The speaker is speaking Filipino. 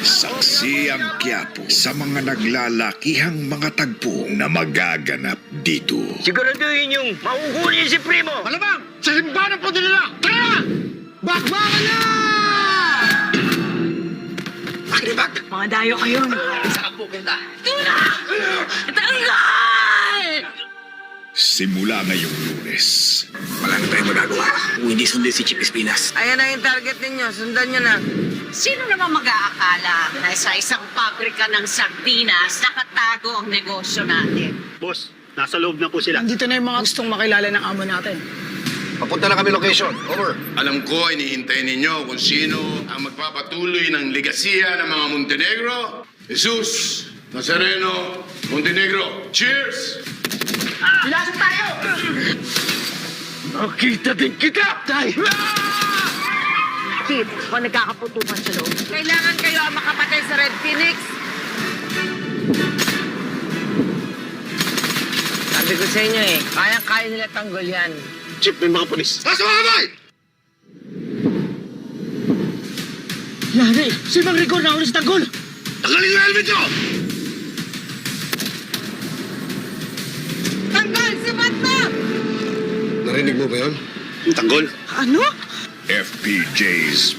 Saksi ang Quiapo sa mga naglalakihang mga tagpo na magaganap dito. Siguraduhin yung mauhuli si Primo. Malamang! Sa simbahan po nila! Tara! Bakbakan na! Pakilibag! Mga dayo kayo. Saan po punta? Tanggal! Simula ngayong lunes, Wala na tayong magagawa kung hindi sundin si Chief Espinas. Ayan na yung target ninyo. Sundan nyo na. Sino naman mag-aakala na sa isang pabrika ng sardinas nakatago ang negosyo natin? Boss, nasa loob na po sila. Nandito na yung mga gustong makilala ng amo natin. Papunta na kami location. Over. Alam ko, inihintay ninyo kung sino ang magpapatuloy ng legasiya ng mga Montenegro. Jesus, Nazareno, Montenegro. Cheers! Lasok tayo! Nakita din kita! Tay! Chief, kung nagkakaputukan sa loob. Kailangan kayo ang makapatay sa Red Phoenix. Sabi ko sa inyo eh, kayang-kaya nila tanggol yan. Chief, may mga polis. Nasa mga kamay! Yari, si Mang Rigor na ulis tanggol! Tanggalin yung helmet nyo! Narinig mo ba yun? Tanggol. Ano? FPJ's